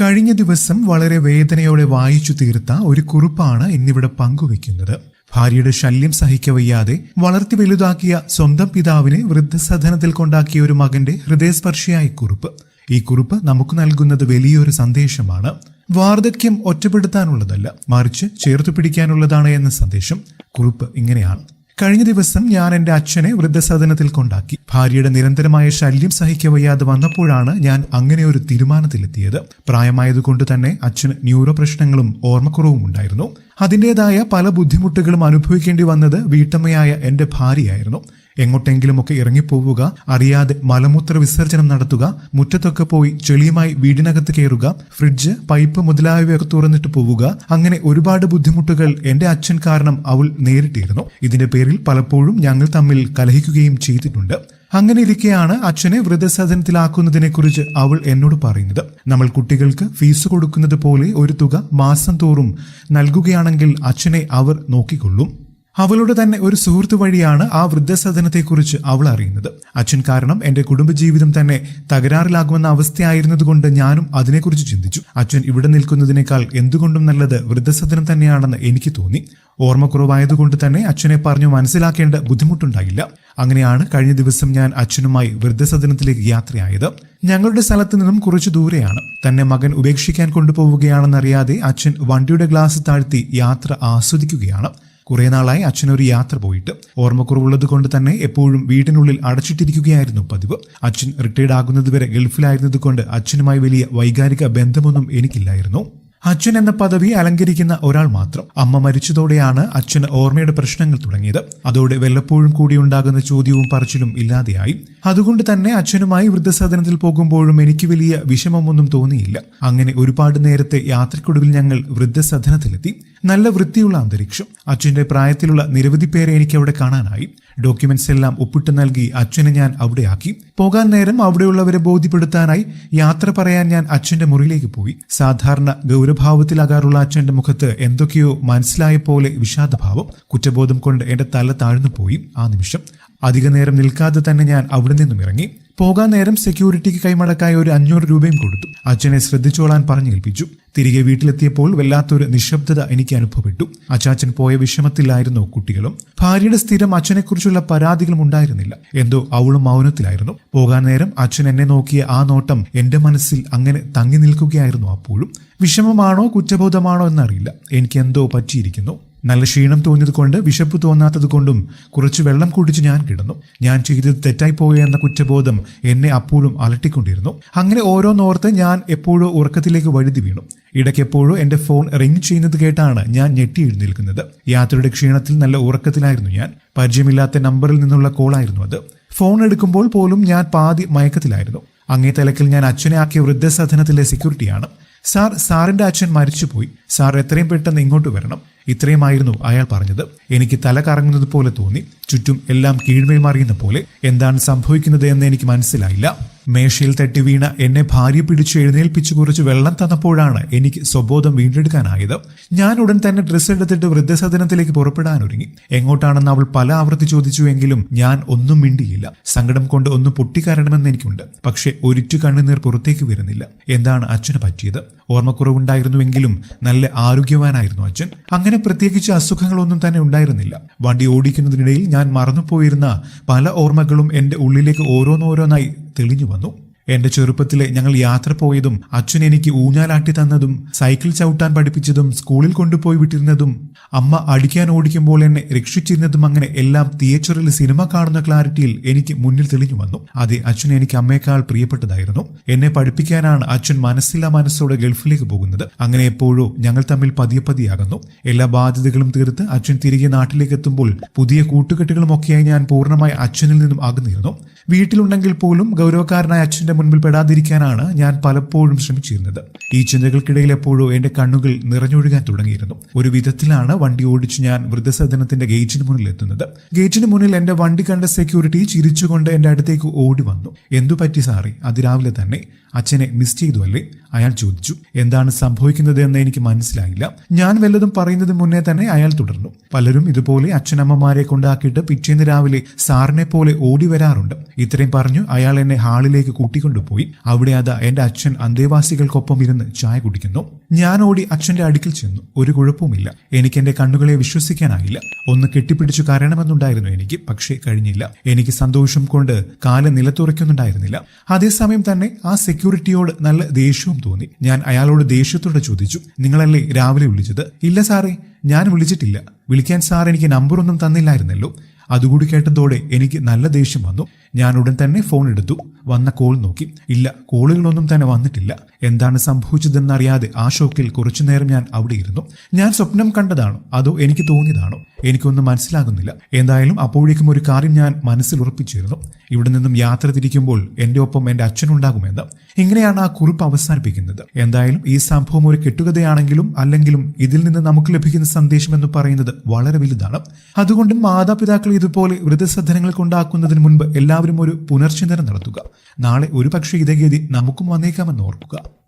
കഴിഞ്ഞ ദിവസം വളരെ വേദനയോടെ വായിച്ചു തീർത്ത ഒരു കുറിപ്പാണ് ഇന്നിവിടെ പങ്കുവെക്കുന്നത് ഭാര്യയുടെ ശല്യം സഹിക്കവയ്യാതെ വളർത്തി വലുതാക്കിയ സ്വന്തം പിതാവിനെ വൃദ്ധസദനത്തിൽ കൊണ്ടാക്കിയ ഒരു മകന്റെ ഹൃദയസ്പർശിയായ കുറിപ്പ്. ഈ കുറിപ്പ് നമുക്ക് നൽകുന്നത് വലിയൊരു സന്ദേശമാണ്. വാർദ്ധക്യം ഒറ്റപ്പെടുത്താനുള്ളതല്ല മറിച്ച് ചേർത്തു പിടിക്കാനുള്ളതാണ് എന്ന സന്ദേശം കുറിപ്പ് ഇങ്ങനെയാണ്. കഴിഞ്ഞ ദിവസം ഞാൻ എന്റെ അച്ഛനെ വൃദ്ധസദനത്തിൽ കൊണ്ടാക്കി. ഭാര്യയുടെ നിരന്തരമായ ശല്യം സഹിക്കവയ്യാതെ വന്നപ്പോഴാണ് ഞാൻ അങ്ങനെ ഒരു തീരുമാനത്തിലെത്തിയത്. പ്രായമായതുകൊണ്ട് തന്നെ അച്ഛന് ന്യൂറോ പ്രശ്നങ്ങളും ഓർമ്മക്കുറവും ഉണ്ടായിരുന്നു. അതിന്റെതായ പല ബുദ്ധിമുട്ടുകളും അനുഭവിക്കേണ്ടി വന്നത് വീട്ടമ്മയായ എന്റെ ഭാര്യയായിരുന്നു. എങ്ങോട്ടെങ്കിലുമൊക്കെ ഇറങ്ങിപ്പോവുക അറിയാതെ മലമൂത്ര വിസർജനം നടത്തുക മുറ്റത്തൊക്കെ പോയി ചെളിയുമായി വീടിനകത്ത് കയറുക ഫ്രിഡ്ജ് പൈപ്പ് മുതലായവയൊക്കെ തുറന്നിട്ട് പോവുക അങ്ങനെ ഒരുപാട് ബുദ്ധിമുട്ടുകൾ എന്റെ അച്ഛൻ കാരണം അവൾ നേരിട്ടിരുന്നു. ഇതിന്റെ പേരിൽ പലപ്പോഴും ഞങ്ങൾ തമ്മിൽ കലഹിക്കുകയും ചെയ്തിട്ടുണ്ട്. അങ്ങനെ ഇരിക്കെയാണ് അച്ഛനെ വൃദ്ധസദനത്തിലാക്കുന്നതിനെ കുറിച്ച് അവൾ എന്നോട് പറയുന്നത്. നമ്മൾ കുട്ടികൾക്ക് ഫീസ് കൊടുക്കുന്നത് പോലെ ഒരു തുക മാസം തോറും നൽകുകയാണെങ്കിൽ അച്ഛനെ അവർ നോക്കിക്കൊള്ളും. അവളുടെ തന്നെ ഒരു സുഹൃത്തു വഴിയാണ് ആ വൃദ്ധസദനത്തെക്കുറിച്ച് അവൾ അറിയുന്നത്. അച്ഛൻ കാരണം എന്റെ കുടുംബജീവിതം തന്നെ തകരാറിലാകുമെന്ന അവസ്ഥയായിരുന്നതുകൊണ്ട് ഞാനും അതിനെക്കുറിച്ച് ചിന്തിച്ചു. അച്ഛൻ ഇവിടെ നിൽക്കുന്നതിനേക്കാൾ എന്തുകൊണ്ടും നല്ലത് വൃദ്ധസദനം തന്നെയാണെന്ന് എനിക്ക് തോന്നി. ഓർമ്മക്കുറവായതുകൊണ്ട് തന്നെ അച്ഛനെ പറഞ്ഞു മനസ്സിലാക്കേണ്ട ബുദ്ധിമുട്ടുണ്ടായില്ല. അങ്ങനെയാണ് കഴിഞ്ഞ ദിവസം ഞാൻ അച്ഛനുമായി വൃദ്ധസദനത്തിലേക്ക് യാത്രയായത്. ഞങ്ങളുടെ സ്ഥലത്ത് നിന്നും കുറച്ചു ദൂരെയാണ്. തന്നെ മകൻ ഉപേക്ഷിക്കാൻ കൊണ്ടുപോവുകയാണെന്നറിയാതെ അച്ഛൻ വണ്ടിയുടെ ഗ്ലാസ് താഴ്ത്തി യാത്ര ആസ്വദിക്കുകയാണ്. കുറെ നാളായി അച്ഛനൊരു യാത്ര പോയിട്ട്. ഓർമ്മക്കുറവുള്ളത് കൊണ്ട് തന്നെ എപ്പോഴും വീടിനുള്ളിൽ അടച്ചിട്ടിരിക്കുകയായിരുന്നു പതിവ്. അച്ഛൻ റിട്ടയർഡ് ആകുന്നതുവരെ ഗൾഫിലായിരുന്നത് കൊണ്ട് അച്ഛനുമായി വലിയ വൈകാരിക ബന്ധമൊന്നും എനിക്കില്ലായിരുന്നു. അച്ഛൻ എന്ന പദവി അലങ്കരിക്കുന്ന ഒരാൾ മാത്രം. അമ്മ മരിച്ചതോടെയാണ് അച്ഛന് ഓർമ്മയുടെ പ്രശ്നങ്ങൾ തുടങ്ങിയത്. അതോടെ വല്ലപ്പോഴും കൂടി ഉണ്ടാകുന്ന ചോദ്യവും പറച്ചിലും ഇല്ലാതെയായി. അതുകൊണ്ട് തന്നെ അച്ഛനുമായി വൃദ്ധസദനത്തിൽ പോകുമ്പോഴും എനിക്ക് വലിയ വിഷമമൊന്നും തോന്നിയില്ല. അങ്ങനെ ഒരുപാട് നേരത്തെ യാത്രക്കൊടുവിൽ ഞങ്ങൾ വൃദ്ധസദനത്തിലെത്തി. നല്ല വൃത്തിയുള്ള അന്തരീക്ഷം. അച്ഛന്റെ പ്രായത്തിലുള്ള നിരവധി പേരെ എനിക്ക് അവിടെ കാണാനായി. ഡോക്യുമെന്റ്സ് എല്ലാം ഒപ്പിട്ട് നൽകി അച്ഛനെ ഞാൻ അവിടെ ആക്കി പോകാൻ നേരം അവിടെയുള്ളവരെ ബോധ്യപ്പെടുത്താനായി യാത്ര പറയാൻ ഞാൻ അച്ഛന്റെ മുറിയിലേക്ക് പോയി. സാധാരണ ഗൗരഭാവത്തിലാകാറുള്ള അച്ഛന്റെ മുഖത്ത് എന്തൊക്കെയോ മനസ്സിലായ പോലെ വിഷാദഭാവം കുറ്റബോധം കൊണ്ട് എന്റെ തല താഴ്ന്നു പോയി ആ നിമിഷം. അധിക നേരം നിൽക്കാതെ തന്നെ ഞാൻ അവിടെ നിന്നും ഇറങ്ങി. പോകാൻ നേരം സെക്യൂരിറ്റിക്ക് കൈമടക്കായ ഒരു അഞ്ഞൂറ് രൂപയും കൊടുത്തു. അച്ഛനെ ശ്രദ്ധിച്ചോളാൻ പറഞ്ഞേൽപ്പിച്ചു തിരികെ വീട്ടിലെത്തിയപ്പോൾ വല്ലാത്തൊരു നിശബ്ദത എനിക്ക് അനുഭവപ്പെട്ടു. അച്ചാച്ചൻ പോയ വിഷമത്തിലായിരുന്നു കുട്ടികളും. ഭാര്യയുടെ സ്ഥിരം അച്ഛനെക്കുറിച്ചുള്ള പരാതികളും ഉണ്ടായിരുന്നില്ല. എന്തോ അവളും മൗനത്തിലായിരുന്നു. പോകാൻ നേരം അച്ഛൻ എന്നെ നോക്കിയ ആ നോട്ടം എന്റെ മനസ്സിൽ അങ്ങനെ തങ്ങി നിൽക്കുകയായിരുന്നു അപ്പോഴും. വിഷമമാണോ കുറ്റബോധമാണോ എന്നറിയില്ല. എനിക്ക് എന്തോ പറ്റിയിരിക്കുന്നു. നല്ല ക്ഷീണം തോന്നിയത് കൊണ്ട് വിശപ്പ് തോന്നാത്തത് കൊണ്ടും കുറച്ച് വെള്ളം കുടിച്ച് ഞാൻ കിടന്നു. ഞാൻ ചെയ്തത് തെറ്റായി പോയെന്ന കുറ്റബോധം എന്നെ അപ്പോഴും അലട്ടിക്കൊണ്ടിരുന്നു. അങ്ങനെ ഓരോന്നോർത്ത് ഞാൻ എപ്പോഴോ ഉറക്കത്തിലേക്ക് വഴുതി വീണു. ഇടയ്ക്ക് എപ്പോഴോ എന്റെ ഫോൺ റിംഗ് ചെയ്യുന്നത് കേട്ടാണ് ഞാൻ ഞെട്ടി എഴുന്നേൽക്കുന്നത്. യാത്രയുടെ ക്ഷീണത്തിൽ നല്ല ഉറക്കത്തിലായിരുന്നു ഞാൻ. പരിചയമില്ലാത്ത നമ്പറിൽ നിന്നുള്ള കോളായിരുന്നു അത്. ഫോൺ എടുക്കുമ്പോൾ പോലും ഞാൻ പാതി മയക്കത്തിലായിരുന്നു. അങ്ങേ തലക്കിൽ ഞാൻ അച്ഛനെ ആക്കിയ വൃദ്ധസദനത്തിലെ സെക്യൂരിറ്റിയാണ് സാർ സാറിന്റെ അച്ഛൻ മരിച്ചുപോയി. സാർ എത്രയും പെട്ടെന്ന് ഇങ്ങോട്ട് വരണം. ഇത്രയുമായിരുന്നു അയാൾ പറഞ്ഞത്. എനിക്ക് തല കറങ്ങുന്നത് പോലെ തോന്നി. ചുറ്റും എല്ലാം കീഴ്മേൽ മറിയുന്ന പോലെ. എന്താണ് സംഭവിക്കുന്നത് എന്ന് എനിക്ക് മനസ്സിലായില്ല. മേശയിൽ തട്ടി വീണ എന്നെ ഭാര്യ പിടിച്ച് എഴുന്നേൽപ്പിച്ച് കുറച്ച് വെള്ളം തന്നപ്പോഴാണ് എനിക്ക് സ്വബോധം വീണ്ടെടുക്കാനായത്. ഞാൻ ഉടൻ തന്നെ ഡ്രസ്സ് എടുത്തിട്ട് വൃദ്ധസദനത്തിലേക്ക് പുറപ്പെടാനൊരുങ്ങി. എങ്ങോട്ടാണെന്ന് അവൾ പല ആവർത്തി ചോദിച്ചുവെങ്കിലും ഞാൻ ഒന്നും മിണ്ടിയില്ല. സങ്കടം കൊണ്ട് ഒന്ന് പൊട്ടിക്കരണമെന്ന് എനിക്കുണ്ട്. പക്ഷേ ഒരിറ്റു കണ്ണുനീർ പുറത്തേക്ക് വരുന്നില്ല. എന്താണ് അച്ഛന് പറ്റിയത്? ഓർമ്മക്കുറവുണ്ടായിരുന്നുവെങ്കിലും നല്ല ആരോഗ്യവാനായിരുന്നു അച്ഛൻ. അങ്ങനെ പ്രത്യേകിച്ച് അസുഖങ്ങളൊന്നും തന്നെ ഉണ്ടായിരുന്നില്ല. വണ്ടി ഓടിക്കുന്നതിനിടയിൽ ഞാൻ മറന്നുപോയിരുന്ന പല ഓർമ്മകളും എന്റെ ഉള്ളിലേക്ക് ഓരോന്നോരോന്നായി തെളിഞ്ഞു വന്നു. എന്റെ ചെറുപ്പത്തിൽ ഞങ്ങൾ യാത്ര പോയതും അച്ഛൻ എനിക്ക് ഊഞ്ഞാലാട്ടി തന്നതും സൈക്കിൾ ചവിട്ടാൻ പഠിപ്പിച്ചതും സ്കൂളിൽ കൊണ്ടുപോയി വിട്ടിരുന്നതും അമ്മ അടിക്കാൻ ഓടിക്കുമ്പോൾ എന്നെ രക്ഷിച്ചിരുന്നതും അങ്ങനെ എല്ലാം തിയേറ്ററിൽ സിനിമ കാണുന്ന ക്ലാരിറ്റിയിൽ എനിക്ക് മുന്നിൽ തെളിഞ്ഞു വന്നു. അതെ അച്ഛൻ എനിക്ക് അമ്മയേക്കാൾ പ്രിയപ്പെട്ടതായിരുന്നു. എന്നെ പഠിപ്പിക്കാനാണ് അച്ഛൻ മനസ്സില്ലാ മനസ്സോടെ ഗൾഫിലേക്ക് പോകുന്നത്. അങ്ങനെ എപ്പോഴോ ഞങ്ങൾ തമ്മിൽ പതിയെ പതിയാകുന്നു എല്ലാ ബാധ്യതകളും തീർത്ത് അച്ഛൻ തിരികെ നാട്ടിലേക്ക് എത്തുമ്പോൾ പുതിയ കൂട്ടുകെട്ടുകളുമൊക്കെയായി ഞാൻ പൂർണമായി അച്ഛനിൽ നിന്നും അകന്നിരുന്നു. വീട്ടിലുണ്ടെങ്കിൽ പോലും ഗൗരവക്കാരനായ അച്ഛന്റെ മുൻപിൽ പെടാതിരിക്കാനാണ് ഞാൻ പലപ്പോഴും ശ്രമിച്ചിരുന്നത്. ഈ ചിന്തകൾക്കിടയിൽ എപ്പോഴും എന്റെ കണ്ണുകൾ നിറഞ്ഞൊഴുകാൻ തുടങ്ങിയിരുന്നു. ഒരു വിധത്തിലാണ് വണ്ടി ഓടിച്ച് ഞാൻ വൃദ്ധസദനത്തിന്റെ ഗേറ്റിന് മുന്നിൽ എത്തുന്നത്. ഗേറ്റിന് മുന്നിൽ എന്റെ വണ്ടി കണ്ട സെക്യൂരിറ്റി ചിരിച്ചുകൊണ്ട് എന്റെ അടുത്തേക്ക് ഓടി വന്നു. എന്തു പറ്റി സാറി അതിരാവിലെ തന്നെ. അച്ഛനെ മിസ് ചെയ്തു അല്ലേ അയാൾ ചോദിച്ചു എന്താണ് സംഭവിക്കുന്നത് എന്ന് എനിക്ക് മനസ്സിലായില്ല. ഞാൻ വല്ലതും പറയുന്നതിന് മുന്നേ തന്നെ അയാൾ തുടർന്നു. പലരും ഇതുപോലെ അച്ഛനമ്മമാരെ കൊണ്ടാക്കിയിട്ട് പിറ്റേന്ന് രാവിലെ സാറിനെ പോലെ ഓടി വരാറുണ്ട്. ഇത്രയും പറഞ്ഞു അയാൾ എന്നെ ഹാളിലേക്ക് കൂട്ടിക്കൊണ്ടുപോയി. അവിടെ അതാ എന്റെ അച്ഛൻ അന്തേവാസികൾക്കൊപ്പം ഇരുന്ന് ചായ കുടിക്കുന്നു. ഞാൻ ഓടി അച്ഛന്റെ അടുക്കിൽ ചെന്നു. ഒരു കുഴപ്പവുമില്ല. എനിക്ക് എന്റെ കണ്ണുകളെ വിശ്വസിക്കാനായില്ല. ഒന്ന് കെട്ടിപ്പിടിച്ചു കരണമെന്നുണ്ടായിരുന്നു എനിക്ക് പക്ഷേ കഴിഞ്ഞില്ല. എനിക്ക് സന്തോഷം കൊണ്ട് കാൽ നിലത്തുറയ്ക്കുന്നുണ്ടായിരുന്നില്ല. അതേസമയം തന്നെ ആ സെക്യൂരിറ്റിയോട് നല്ല ദേഷ്യവും തോന്നി. ഞാൻ അയാളോട് ദേഷ്യത്തോടെ ചോദിച്ചു നിങ്ങളല്ലേ രാവിലെ വിളിച്ചത്? ഇല്ല സാറേ ഞാൻ വിളിച്ചിട്ടില്ല. വിളിക്കാൻ സാർ എനിക്ക് നമ്പറൊന്നും തന്നില്ലായിരുന്നല്ലോ. അതുകൂടി കേട്ടതോടെ എനിക്ക് നല്ല ദേഷ്യം വന്നു. ഞാൻ ഉടൻ തന്നെ ഫോൺ എടുത്തു. വന്ന കോൾ നോക്കി. ഇല്ല കോളുകളൊന്നും തന്നെ വന്നിട്ടില്ല. എന്താണ് സംഭവിച്ചതെന്നറിയാതെ ആ ഷോക്കിൽ കുറച്ചുനേരം ഞാൻ അവിടെ ഇരുന്നു. ഞാൻ സ്വപ്നം കണ്ടതാണോ? അതോ എനിക്ക് തോന്നിയതാണോ? എനിക്കൊന്നും മനസ്സിലാകുന്നില്ല. എന്തായാലും അപ്പോഴേക്കും ഒരു കാര്യം ഞാൻ മനസ്സിൽ ഉറപ്പിച്ചിരുന്നു. ഇവിടെ നിന്നും യാത്ര തിരിക്കുമ്പോൾ എന്റെ ഒപ്പം എന്റെ അച്ഛനുണ്ടാകുമെന്ന് ഇങ്ങനെയാണ് ആ കുറിപ്പ് അവസാനിപ്പിക്കുന്നത്. എന്തായാലും ഈ സംഭവം ഒരു കെട്ടുകഥയാണെങ്കിലും അല്ലെങ്കിലും ഇതിൽ നിന്ന് നമുക്ക് ലഭിക്കുന്ന സന്ദേശം എന്ന് പറയുന്നത് വളരെ വലുതാണ്. അതുകൊണ്ട് മാതാപിതാക്കൾ ഇതുപോലെ വൃദ്ധസദനങ്ങൾ കൊണ്ടാക്കുന്നതിന് മുൻപ് എല്ലാവരും ഒരു പുനർചിന്തനം നടത്തുക. നാളെ ഒരു പക്ഷേ ഇതേ ഗതി നമുക്കും വന്നേക്കാമെന്ന് ഓർക്കുക.